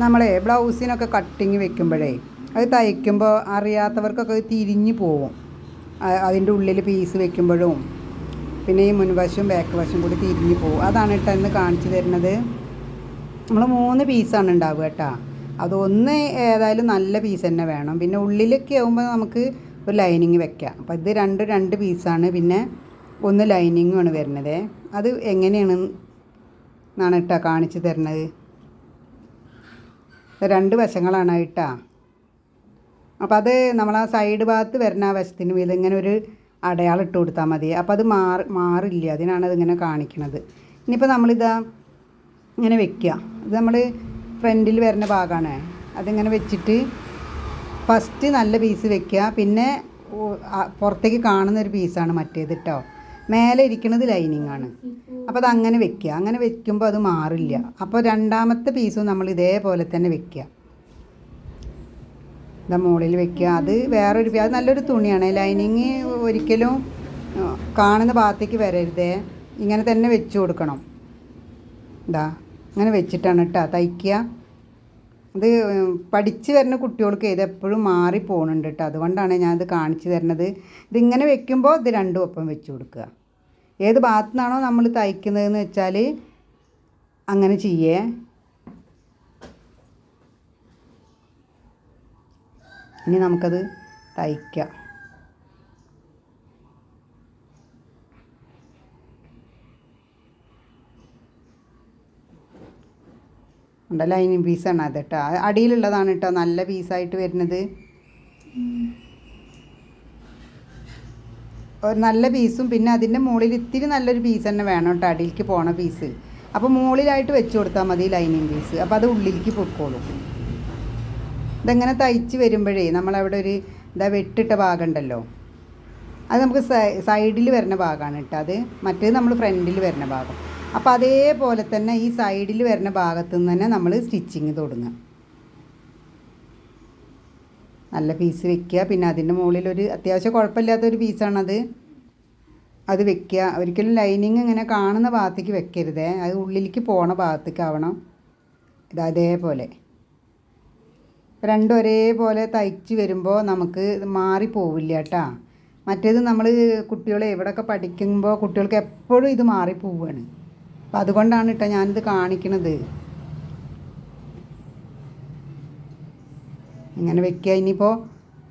നമ്മളെ ബ്ലൗസിനൊക്കെ കട്ടിങ് വെക്കുമ്പോഴേ അത് തയ്ക്കുമ്പോൾ അറിയാത്തവർക്കൊക്കെ അത് തിരിഞ്ഞു പോവും. അതിന്റെ ഉള്ളിൽ പീസ് വെക്കുമ്പോഴും പിന്നെ ഈ മുൻവശവും ബാക്ക് വശവും കൂടി തിരിഞ്ഞു പോവും. അതാണ് കേട്ടോ ഇന്ന് കാണിച്ചു തരുന്നത്. നമ്മൾ മൂന്ന് പീസാണ് ഉണ്ടാവുക കേട്ടോ അതൊന്ന് ഏതായാലും നല്ല പീസ് തന്നെ വേണം. പിന്നെ ഉള്ളിലൊക്കെ ആകുമ്പോൾ നമുക്ക് ഒരു ലൈനിങ് വെക്കാം. അപ്പോൾ ഇത് രണ്ട് രണ്ട് പീസാണ് പിന്നെ ഒന്ന് ലൈനിങ്ങുമാണ് വരുന്നത്. അത് എങ്ങനെയാണ് എന്നാണ് കേട്ടോ കാണിച്ചു തരുന്നത്. രണ്ട് വശങ്ങളാണ് കേട്ടോ. അപ്പോൾ അത് നമ്മൾ ആ സൈഡ് ഭാഗത്ത് വരുന്ന ആ വശത്തിന് മീത് ഇങ്ങനെ ഒരു അടയാളം ഇട്ട് കൊടുത്താൽ മതി. അപ്പോൾ അത് മാറി മാറില്ല. അതിനാണ് അതിങ്ങനെ കാണിക്കുന്നത് ഇനിയിപ്പോൾ നമ്മളിതാ ഇങ്ങനെ വെക്കുക ഇത് നമ്മൾ ഫ്രണ്ടിൽ വരുന്ന ഭാഗമാണ് അതിങ്ങനെ വെച്ചിട്ട് ഫസ്റ്റ് നല്ല പീസ് വെക്കുക പിന്നെ പുറത്തേക്ക് കാണുന്ന ഒരു പീസാണ് മറ്റേത് കേട്ടോ മേലെ ഇരിക്കുന്നത് ലൈനിങ് ആണ്. അപ്പോൾ അത് അങ്ങനെ വെക്കുക അങ്ങനെ വെക്കുമ്പോൾ അത് മാറില്ല. അപ്പോൾ രണ്ടാമത്തെ പീസും നമ്മൾ ഇതേപോലെ തന്നെ വെക്കുക ഇതാ മുകളിൽ വെക്കുക അത് വേറൊരു അത് നല്ലൊരു തുണിയാണ്. ലൈനിങ് ഒരിക്കലും കാണുന്ന ഭാഗത്തേക്ക് വരരുതേ. ഇങ്ങനെ തന്നെ വെച്ച് കൊടുക്കണം. ഇതാ അങ്ങനെ വെച്ചിട്ടാണ് കേട്ടോ തയ്ക്കുക ഇത് പഠിച്ച് വരുന്ന കുട്ടികൾക്ക് ഇത് എപ്പോഴും മാറി പോകുന്നുണ്ട് കേട്ടോ അതുകൊണ്ടാണ് ഞാനിത് കാണിച്ചു തരുന്നത്. ഇതിങ്ങനെ വെക്കുമ്പോൾ ഇത് രണ്ടും ഒപ്പം വെച്ച് കൊടുക്കുക. ഏത് ഭാഗത്തു നിന്നാണോ നമ്മൾ തയ്ക്കുന്നതെന്ന് വെച്ചാൽ അങ്ങനെ ചെയ്യേ. ഇനി നമുക്കത് തയ്ക്കാം. ഉണ്ടല്ലോ? അതിന് പീസാണ് അത് കേട്ടോ. അടിയിലുള്ളതാണ് കേട്ടോ. നല്ല പീസായിട്ട് വരുന്നത്. ഒരു നല്ല പീസും പിന്നെ അതിന്റെ മുകളിൽ ഇത്തിരി നല്ലൊരു പീസ് തന്നെ വേണം കേട്ടോ അടിയിലേക്ക് പോണ പീസ്. അപ്പോൾ മുകളിലായിട്ട് വെച്ച് കൊടുത്താൽ മതി ലൈനിങ് പീസ്. അപ്പോൾ അത് ഉള്ളിലേക്ക് പൊക്കോളും. ഇതെങ്ങനെ തയ്ച്ച് വരുമ്പോഴേ നമ്മളവിടെ ഒരു ഇതാ വെട്ടിട്ട ഭാഗം ഉണ്ടല്ലോ അത് നമുക്ക് സൈഡിൽ വരുന്ന ഭാഗമാണ് കേട്ടോ അത്. മറ്റേത് നമ്മൾ ഫ്രണ്ടിൽ വരുന്ന ഭാഗം. അപ്പോൾ അതേപോലെ തന്നെ ഈ സൈഡിൽ വരുന്ന ഭാഗത്തു നിന്ന് തന്നെ നമ്മൾ സ്റ്റിച്ചിങ് തുടങ്ങുക. നല്ല പീസ് വെക്കുക. പിന്നെ അതിന്റെ മുകളിൽ ഒരു അത്യാവശ്യം കുഴപ്പമില്ലാത്തൊരു പീസാണത്. അത് വെക്കുക. ഒരിക്കലും ലൈനിങ് ഇങ്ങനെ കാണുന്ന ഭാഗത്തേക്ക് വെക്കരുതേ. അത് ഉള്ളിലേക്ക് പോണ ഭാഗത്തേക്ക് ആവണം ഇത് അതേപോലെ രണ്ടും ഒരേപോലെ തയ്ച്ച് വരുമ്പോൾ നമുക്ക് ഇത് മാറിപ്പോവില്ല കേട്ടോ. മറ്റേത് നമ്മൾ കുട്ടികളെ എവിടെയൊക്കെ പഠിക്കുമ്പോൾ കുട്ടികൾക്ക് എപ്പോഴും ഇത് മാറിപ്പോവുകയാണ് അപ്പം അതുകൊണ്ടാണ് കേട്ടോ ഞാനിത് കാണിക്കണത്. ഇങ്ങനെ വെക്കുക. ഇനിയിപ്പോൾ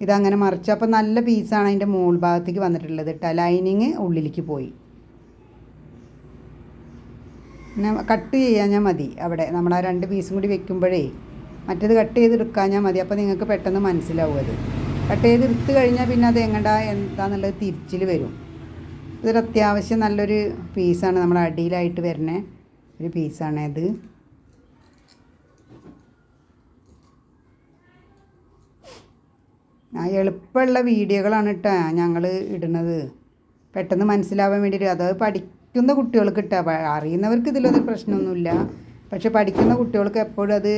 ഇതങ്ങനെ മറിച്ച് അപ്പോൾ നല്ല പീസാണ് അതിന്റെ മുകൾ ഭാഗത്തേക്ക് വന്നിട്ടുള്ളത് കേട്ടോ. ലൈനിങ് ഉള്ളിലേക്ക് പോയി. പിന്നെ കട്ട് ചെയ്യാഞ്ഞാൽ മതി അവിടെ. നമ്മൾ ആ രണ്ട് പീസും കൂടി വെക്കുമ്പോഴേ മറ്റേത് കട്ട് ചെയ്തെടുക്കാഞ്ഞാൽ മതി. അപ്പോൾ നിങ്ങൾക്ക് പെട്ടെന്ന് മനസ്സിലാവും അത്. കട്ട് ചെയ്ത് എടുത്ത് കഴിഞ്ഞാൽ പിന്നെ അത് എങ്ങടാ എന്താന്നുള്ളത് തിരിച്ചിൽ വരും. ഇതൊരു അത്യാവശ്യം നല്ലൊരു പീസാണ്. നമ്മൾ അടിയിലായിട്ട് വരുന്ന ഒരു പീസാണ് ഇത് ആ എളുപ്പമുള്ള വീഡിയോകളാണ് കേട്ടോ ഞങ്ങൾ ഇടുന്നത്. പെട്ടെന്ന് മനസ്സിലാവാൻ വേണ്ടിയിട്ട് അത് പഠിക്കുന്ന കുട്ടികൾക്ക് കിട്ടുക അറിയുന്നവർക്ക് ഇതിലൊരു പ്രശ്നമൊന്നുമില്ല. പക്ഷെ പഠിക്കുന്ന കുട്ടികൾക്ക് എപ്പോഴും അത്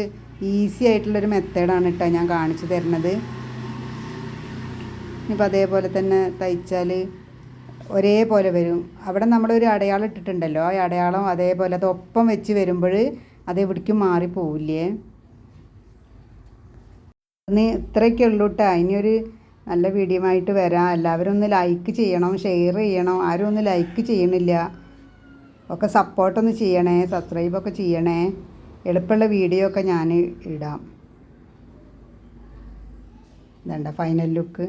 ഈസി ആയിട്ടുള്ളൊരു മെത്തേഡാണ് കേട്ടോ ഞാൻ കാണിച്ചു തരുന്നത്. ഇനിയിപ്പോൾ അതേപോലെ തന്നെ തയ്ച്ചാൽ ഒരേപോലെ വരും. അവിടെ നമ്മളൊരു അടയാളം ഇട്ടിട്ടുണ്ടല്ലോ. ആ അടയാളം അതേപോലെ അത് ഒപ്പം വെച്ച് വരുമ്പോൾ അത് എവിടേക്കും മാറിപ്പോവില്ലേ? ഇന്ന് ഇത്രയൊക്കെ ഉള്ളൂ കേട്ടോ ഇനിയൊരു നല്ല വീഡിയോ ആയിട്ട് വരാം. എല്ലാവരും ഒന്ന് ലൈക്ക് ചെയ്യണം ഷെയർ ചെയ്യണം. ആരും ഒന്ന് ലൈക്ക് ചെയ്യണില്ല. ഒക്കെ സപ്പോർട്ടൊന്ന് ചെയ്യണേ സബ്സ്ക്രൈബ് ഒക്കെ ചെയ്യണേ. എളുപ്പമുള്ള വീഡിയോ ഒക്കെ ഞാൻ ഇടാം. ഇതണ്ട ഫൈനൽ ലുക്ക്